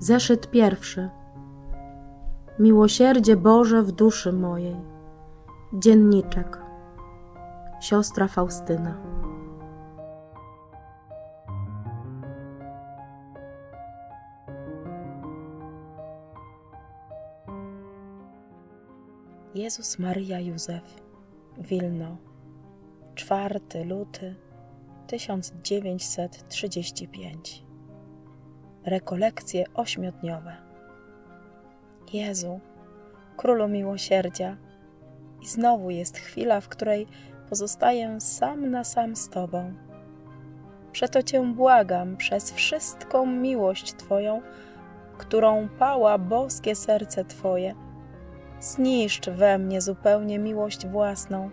Zeszyt pierwszy. Miłosierdzie Boże w duszy mojej. Dzienniczek. Siostra Faustyna. Jezus Maryja Józef. Wilno. 4 luty 1935. Rekolekcje ośmiodniowe. Jezu, Królu Miłosierdzia, i znowu jest chwila, w której pozostaję sam na sam z Tobą. Przeto Cię błagam przez wszystką miłość Twoją, którą pała boskie serce Twoje. Zniszcz we mnie zupełnie miłość własną,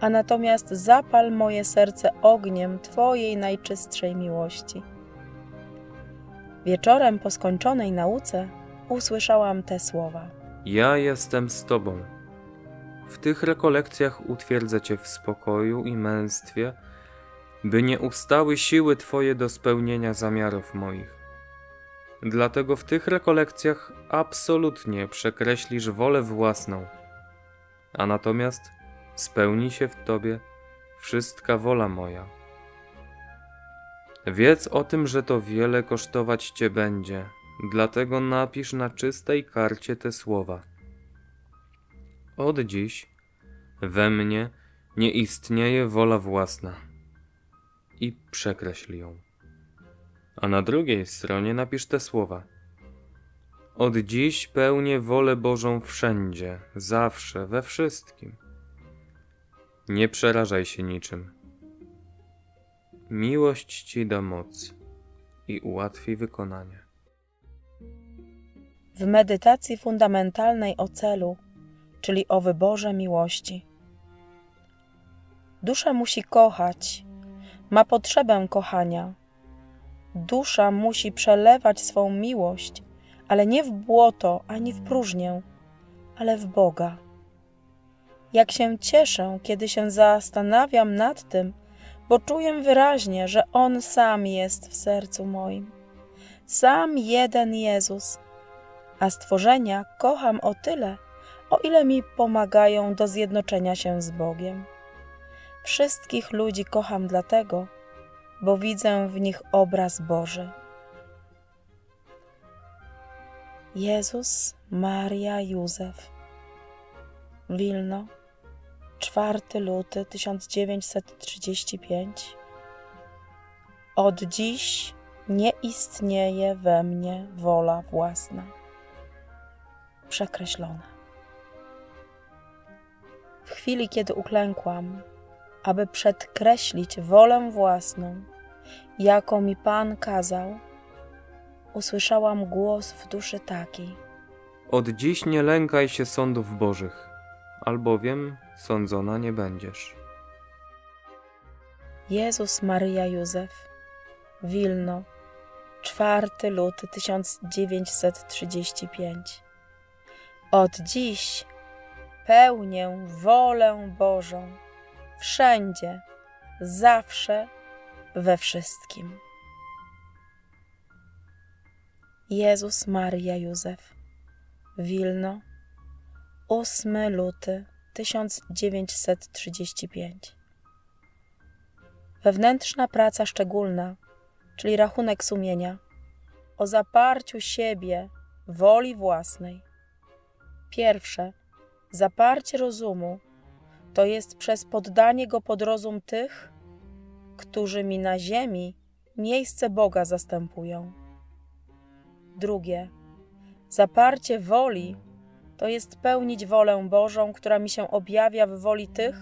a natomiast zapal moje serce ogniem Twojej najczystszej miłości. Wieczorem po skończonej nauce usłyszałam te słowa. Ja jestem z Tobą. W tych rekolekcjach utwierdzę Cię w spokoju i męstwie, by nie ustały siły Twoje do spełnienia zamiarów moich. Dlatego w tych rekolekcjach absolutnie przekreślisz wolę własną, a natomiast spełni się w Tobie wszystka wola moja. Wiedz o tym, że to wiele kosztować Cię będzie, dlatego napisz na czystej karcie te słowa. Od dziś we mnie nie istnieje wola własna i przekreśl ją. A na drugiej stronie napisz te słowa. Od dziś pełnię wolę Bożą wszędzie, zawsze, we wszystkim. Nie przerażaj się niczym. Miłość ci da moc i ułatwi wykonanie. W medytacji fundamentalnej o celu, czyli o wyborze miłości. Dusza musi kochać, ma potrzebę kochania. Dusza musi przelewać swą miłość, ale nie w błoto ani w próżnię, ale w Boga. Jak się cieszę, kiedy się zastanawiam nad tym, bo czuję wyraźnie, że On sam jest w sercu moim. Sam jeden Jezus, a stworzenia kocham o tyle, o ile mi pomagają do zjednoczenia się z Bogiem. Wszystkich ludzi kocham dlatego, bo widzę w nich obraz Boży. Jezus, Maria, Józef. Wilno, 4 luty 1935. Od dziś nie istnieje we mnie wola własna. Przekreślona. W chwili, kiedy uklękłam, aby przedkreślić wolę własną, jaką mi Pan kazał, usłyszałam głos w duszy taki. Od dziś nie lękaj się sądów bożych, albowiem sądzona nie będziesz. Jezus Maryja Józef, Wilno, 4 luty 1935. Od dziś pełnię wolę Bożą wszędzie, zawsze, we wszystkim. Jezus Maryja Józef, Wilno, 8 luty 1935. Wewnętrzna praca szczególna, czyli rachunek sumienia, o zaparciu siebie, woli własnej. Pierwsze, zaparcie rozumu, to jest przez poddanie go pod rozum tych, którzy mi na ziemi miejsce Boga zastępują. Drugie, zaparcie woli to jest pełnić wolę Bożą, która mi się objawia w woli tych,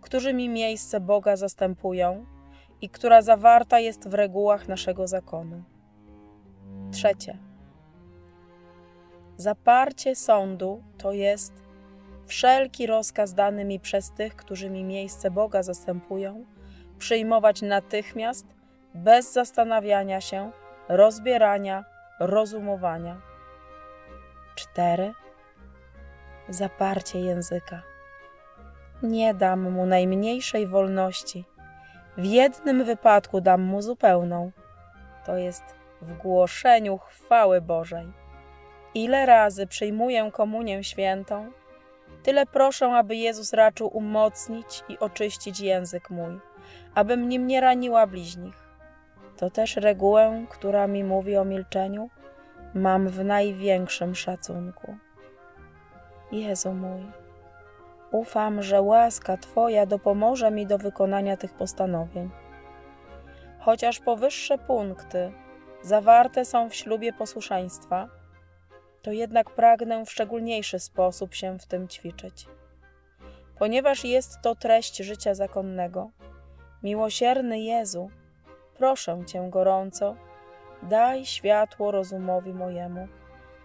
którzy mi miejsce Boga zastępują i która zawarta jest w regułach naszego zakonu. Trzecie. Zaparcie sądu to jest wszelki rozkaz dany mi przez tych, którzy mi miejsce Boga zastępują, przyjmować natychmiast, bez zastanawiania się, rozbierania, rozumowania. Cztery. Zaparcie języka. Nie dam mu najmniejszej wolności. W jednym wypadku dam mu zupełną. To jest w głoszeniu chwały Bożej. Ile razy przyjmuję komunię świętą, tyle proszę, aby Jezus raczył umocnić i oczyścić język mój, abym nim nie raniła bliźnich. To też regułę, która mi mówi o milczeniu, mam w największym szacunku. Jezu mój, ufam, że łaska Twoja dopomoże mi do wykonania tych postanowień. Chociaż powyższe punkty zawarte są w ślubie posłuszeństwa, to jednak pragnę w szczególniejszy sposób się w tym ćwiczyć. Ponieważ jest to treść życia zakonnego, miłosierny Jezu, proszę Cię gorąco, daj światło rozumowi mojemu,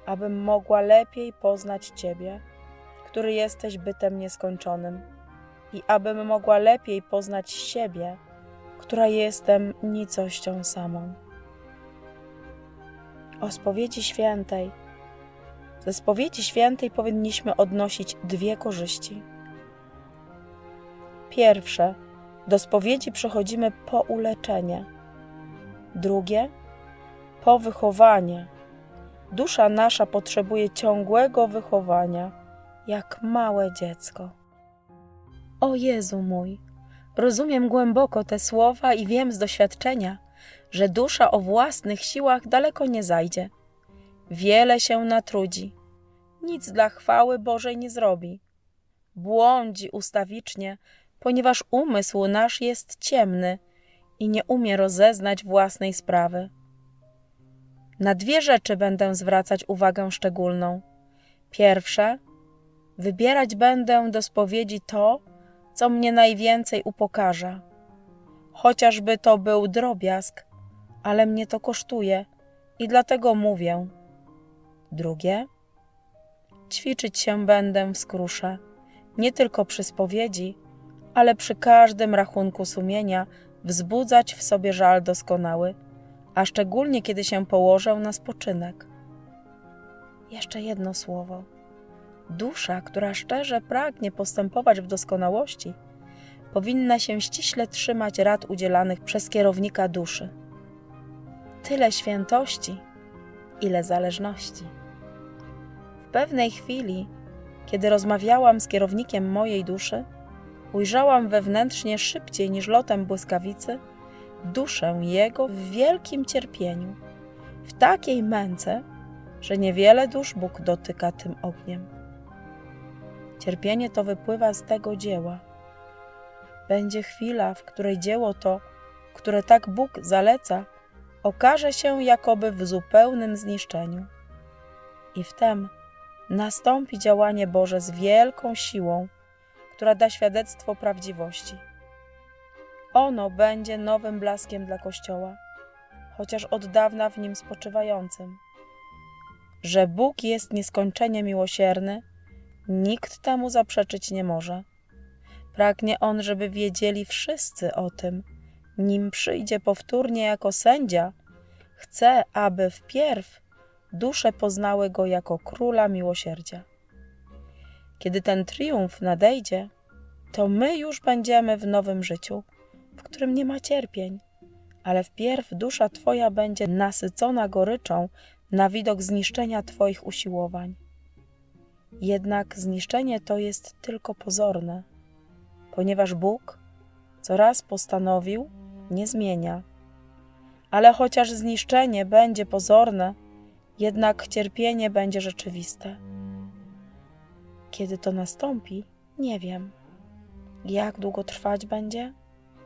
abym mogła lepiej poznać Ciebie, który jesteś bytem nieskończonym, i abym mogła lepiej poznać siebie, która jestem nicością samą. O spowiedzi świętej. Ze spowiedzi świętej powinniśmy odnosić dwie korzyści. Pierwsze, do spowiedzi przychodzimy po uleczenie. Drugie, po wychowanie. Dusza nasza potrzebuje ciągłego wychowania, jak małe dziecko. O Jezu mój, rozumiem głęboko te słowa i wiem z doświadczenia, że dusza o własnych siłach daleko nie zajdzie. Wiele się natrudzi, nic dla chwały Bożej nie zrobi. Błądzi ustawicznie, ponieważ umysł nasz jest ciemny i nie umie rozeznać własnej sprawy. Na dwie rzeczy będę zwracać uwagę szczególną. Pierwsze, wybierać będę do spowiedzi to, co mnie najwięcej upokarza. Chociażby to był drobiazg, ale mnie to kosztuje i dlatego mówię. Drugie, ćwiczyć się będę w skrusze, nie tylko przy spowiedzi, ale przy każdym rachunku sumienia wzbudzać w sobie żal doskonały, a szczególnie kiedy się położę na spoczynek. Jeszcze jedno słowo. Dusza, która szczerze pragnie postępować w doskonałości, powinna się ściśle trzymać rad udzielanych przez kierownika duszy. Tyle świętości, ile zależności. W pewnej chwili, kiedy rozmawiałam z kierownikiem mojej duszy, ujrzałam wewnętrznie szybciej niż lotem błyskawicy duszę jego w wielkim cierpieniu, w takiej męce, że niewiele dusz Bóg dotyka tym ogniem. Cierpienie to wypływa z tego dzieła. Będzie chwila, w której dzieło to, które tak Bóg zaleca, okaże się jakoby w zupełnym zniszczeniu. I wtem nastąpi działanie Boże z wielką siłą, która da świadectwo prawdziwości. Ono będzie nowym blaskiem dla Kościoła, chociaż od dawna w nim spoczywającym. Że Bóg jest nieskończenie miłosierny, nikt temu zaprzeczyć nie może. Pragnie On, żeby wiedzieli wszyscy o tym, nim przyjdzie powtórnie jako sędzia. Chce, aby wpierw dusze poznały Go jako Króla Miłosierdzia. Kiedy ten triumf nadejdzie, to my już będziemy w nowym życiu, w którym nie ma cierpień, ale wpierw dusza Twoja będzie nasycona goryczą na widok zniszczenia Twoich usiłowań. Jednak zniszczenie to jest tylko pozorne, ponieważ Bóg, co raz postanowił, nie zmienia. Ale chociaż zniszczenie będzie pozorne, jednak cierpienie będzie rzeczywiste. Kiedy to nastąpi, nie wiem. Jak długo trwać będzie?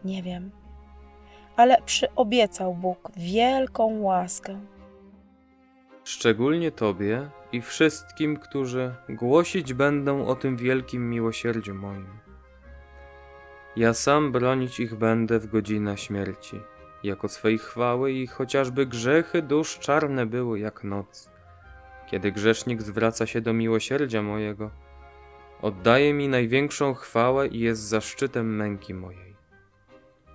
Nie wiem. Ale przyobiecał Bóg wielką łaskę. Szczególnie Tobie i wszystkim, którzy głosić będą o tym wielkim miłosierdziu moim. Ja sam bronić ich będę w godzinę śmierci, jako swej chwały i chociażby grzechy dusz czarne były jak noc. Kiedy grzesznik zwraca się do miłosierdzia mojego, oddaje mi największą chwałę i jest zaszczytem męki mojej.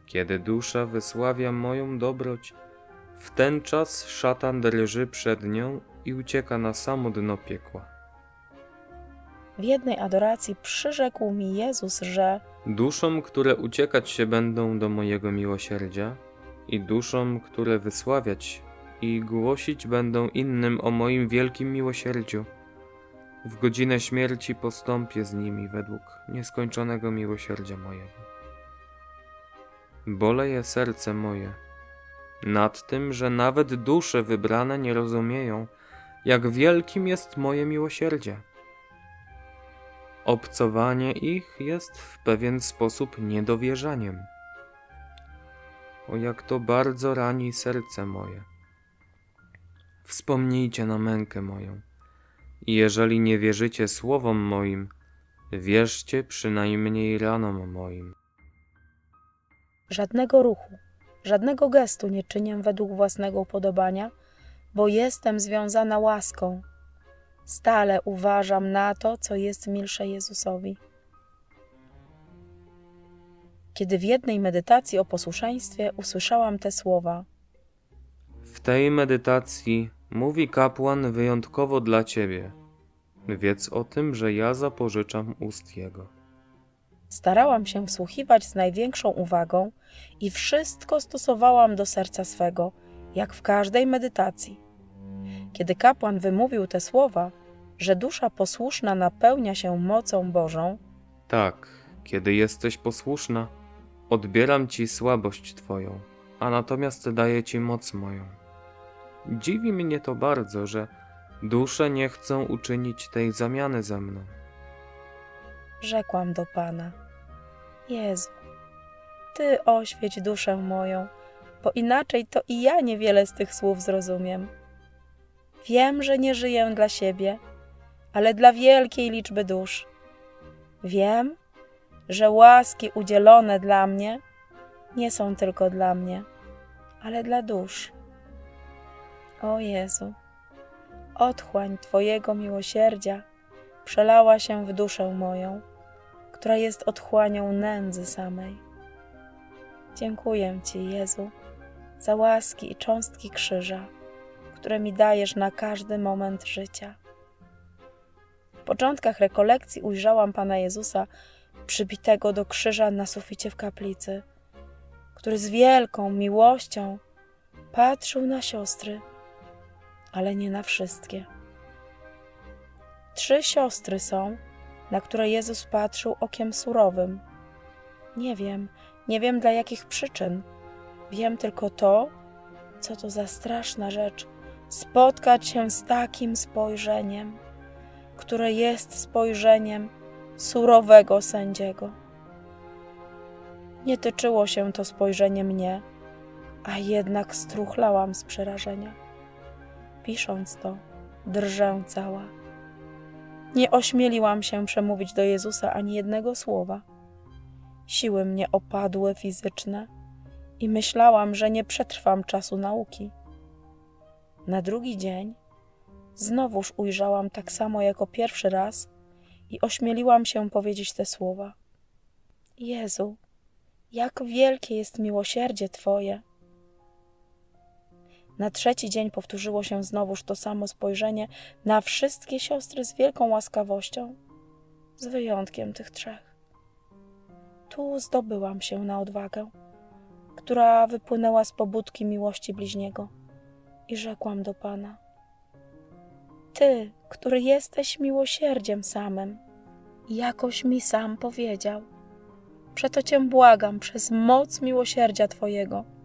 Kiedy dusza wysławia moją dobroć, ten czas szatan drży przed nią i ucieka na samo dno piekła. W jednej adoracji przyrzekł mi Jezus, że Duszom, które uciekać się będą do mojego miłosierdzia i duszom, które wysławiać i głosić będą innym o moim wielkim miłosierdziu. W godzinę śmierci postąpię z nimi według nieskończonego miłosierdzia mojego. Boleje serce moje nad tym, że nawet dusze wybrane nie rozumieją, jak wielkim jest moje miłosierdzie. Obcowanie ich jest w pewien sposób niedowierzaniem. O jak to bardzo rani serce moje. Wspomnijcie na mękę moją. Jeżeli nie wierzycie słowom moim, wierzcie przynajmniej ranom moim. Żadnego ruchu, żadnego gestu nie czynię według własnego upodobania, bo jestem związana łaską. Stale uważam na to, co jest milsze Jezusowi. Kiedy w jednej medytacji o posłuszeństwie usłyszałam te słowa: W tej medytacji mówi kapłan wyjątkowo dla ciebie. Wiedz o tym, że ja zapożyczam ust jego. Starałam się wsłuchiwać z największą uwagą i wszystko stosowałam do serca swego, jak w każdej medytacji. Kiedy kapłan wymówił te słowa, że dusza posłuszna napełnia się mocą Bożą, Tak, kiedy jesteś posłuszna, odbieram ci słabość twoją, a natomiast daję ci moc moją. Dziwi mnie to bardzo, że dusze nie chcą uczynić tej zamiany ze mną. Rzekłam do Pana: Jezu, Ty oświeć duszę moją, bo inaczej to i ja niewiele z tych słów zrozumiem. Wiem, że nie żyję dla siebie, ale dla wielkiej liczby dusz. Wiem, że łaski udzielone dla mnie nie są tylko dla mnie, ale dla dusz. O Jezu, otchłań Twojego miłosierdzia przelała się w duszę moją, która jest otchłanią nędzy samej. Dziękuję Ci, Jezu, za łaski i cząstki krzyża, które mi dajesz na każdy moment życia. W początkach rekolekcji ujrzałam Pana Jezusa przybitego do krzyża na suficie w kaplicy, który z wielką miłością patrzył na siostry, ale nie na wszystkie. Trzy siostry są, na które Jezus patrzył okiem surowym. Nie wiem, nie wiem dla jakich przyczyn. Wiem tylko to, co to za straszna rzecz spotkać się z takim spojrzeniem, które jest spojrzeniem surowego sędziego. Nie tyczyło się to spojrzenie mnie, a jednak struchlałam z przerażenia. Pisząc to, drżę cała. Nie ośmieliłam się przemówić do Jezusa ani jednego słowa. Siły mnie opadły fizyczne i myślałam, że nie przetrwam czasu nauki. Na drugi dzień znowuż ujrzałam tak samo jako pierwszy raz i ośmieliłam się powiedzieć te słowa. Jezu, jak wielkie jest miłosierdzie Twoje! Na trzeci dzień powtórzyło się znowuż to samo spojrzenie na wszystkie siostry z wielką łaskawością, z wyjątkiem tych trzech. Tu zdobyłam się na odwagę, która wypłynęła z pobudki miłości bliźniego i rzekłam do Pana: Ty, który jesteś miłosierdziem samym, jakoś mi sam powiedział. Przeto Cię błagam przez moc miłosierdzia Twojego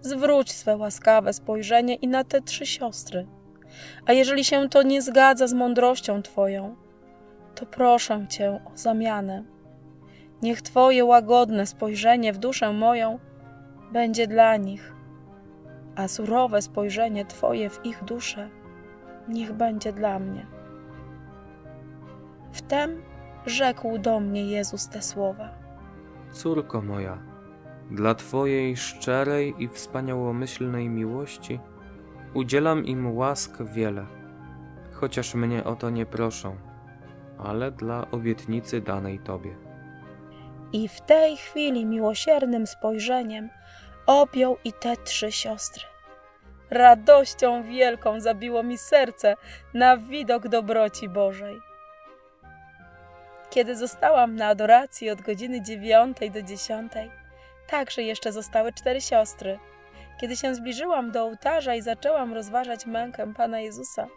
zwróć swe łaskawe spojrzenie i na te trzy siostry. A jeżeli się to nie zgadza z mądrością Twoją, to proszę Cię o zamianę. Niech Twoje łagodne spojrzenie w duszę moją będzie dla nich, a surowe spojrzenie Twoje w ich duszę niech będzie dla mnie. Wtem rzekł do mnie Jezus te słowa. Córko moja, dla Twojej szczerej i wspaniałomyślnej miłości udzielam im łask wiele, chociaż mnie o to nie proszą, ale dla obietnicy danej Tobie. I w tej chwili miłosiernym spojrzeniem objął i te trzy siostry. Radością wielką zabiło mi serce na widok dobroci Bożej. Kiedy zostałam na adoracji od godziny dziewiątej do dziesiątej, także jeszcze zostały cztery siostry. Kiedy się zbliżyłam do ołtarza i zaczęłam rozważać mękę Pana Jezusa,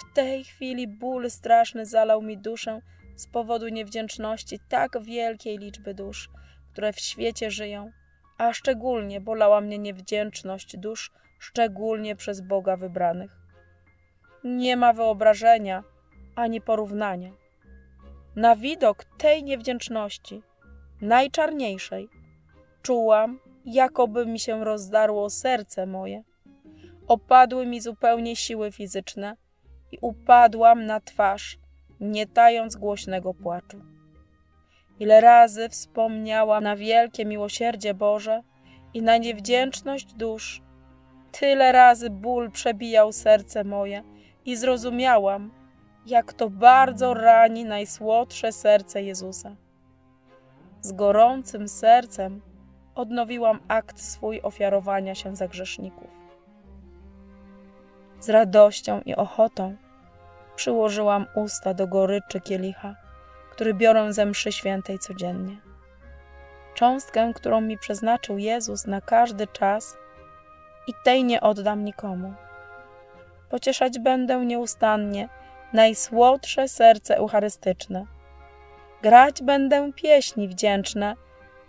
w tej chwili ból straszny zalał mi duszę z powodu niewdzięczności tak wielkiej liczby dusz, które w świecie żyją, a szczególnie bolała mnie niewdzięczność dusz, szczególnie przez Boga wybranych. Nie ma wyobrażenia ani porównania. Na widok tej niewdzięczności, najczarniejszej, czułam, jakoby mi się rozdarło serce moje. Opadły mi zupełnie siły fizyczne i upadłam na twarz, nie tając głośnego płaczu. Ile razy wspomniałam na wielkie miłosierdzie Boże i na niewdzięczność dusz, tyle razy ból przebijał serce moje i zrozumiałam, jak to bardzo rani najsłodsze serce Jezusa. Z gorącym sercem odnowiłam akt swój ofiarowania się za grzeszników. Z radością i ochotą przyłożyłam usta do goryczy kielicha, który biorę ze mszy świętej codziennie. Cząstkę, którą mi przeznaczył Jezus na każdy czas i tej nie oddam nikomu. Pocieszać będę nieustannie najsłodsze serce eucharystyczne. Grać będę pieśni wdzięczne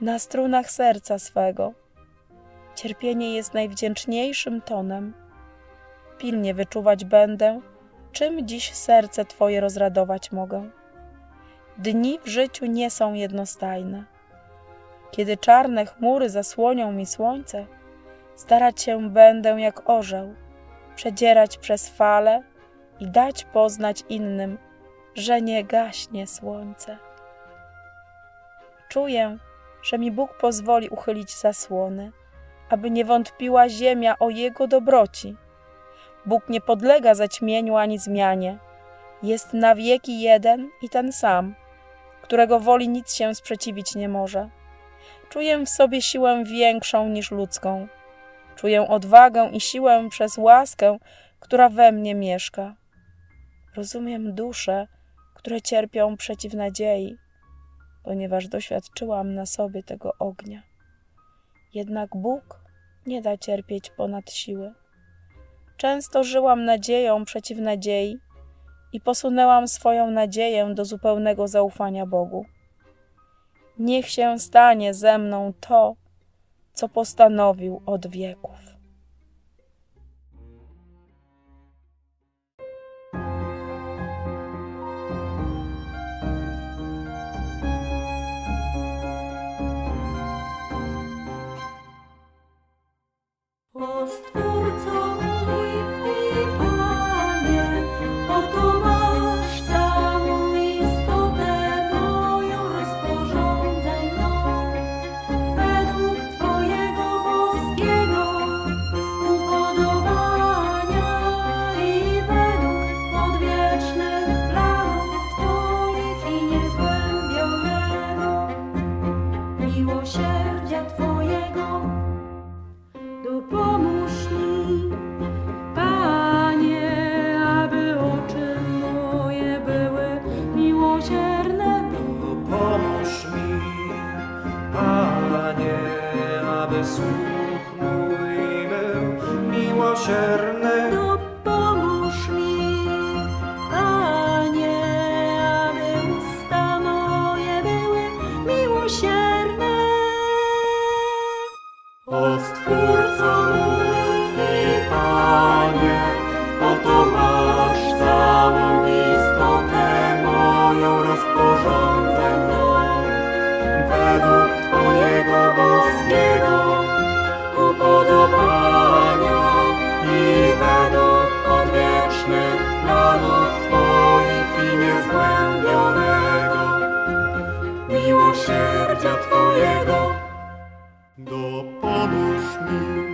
na strunach serca swego. Cierpienie jest najwdzięczniejszym tonem. Pilnie wyczuwać będę, czym dziś serce Twoje rozradować mogę. Dni w życiu nie są jednostajne. Kiedy czarne chmury zasłonią mi słońce, starać się będę jak orzeł, przedzierać przez fale i dać poznać innym, że nie gaśnie słońce. Czuję, że mi Bóg pozwoli uchylić zasłony, aby nie wątpiła ziemia o Jego dobroci. Bóg nie podlega zaćmieniu ani zmianie. Jest na wieki jeden i ten sam, którego woli nic się sprzeciwić nie może. Czuję w sobie siłę większą niż ludzką. Czuję odwagę i siłę przez łaskę, która we mnie mieszka. Rozumiem dusze, które cierpią przeciw nadziei, ponieważ doświadczyłam na sobie tego ognia. Jednak Bóg nie da cierpieć ponad siły. Często żyłam nadzieją przeciw nadziei i posunęłam swoją nadzieję do zupełnego zaufania Bogu. Niech się stanie ze mną to, co postanowił od wieków. O słuch mój miłosierny. Miłosierdzia Twojego. Dopomóż mi,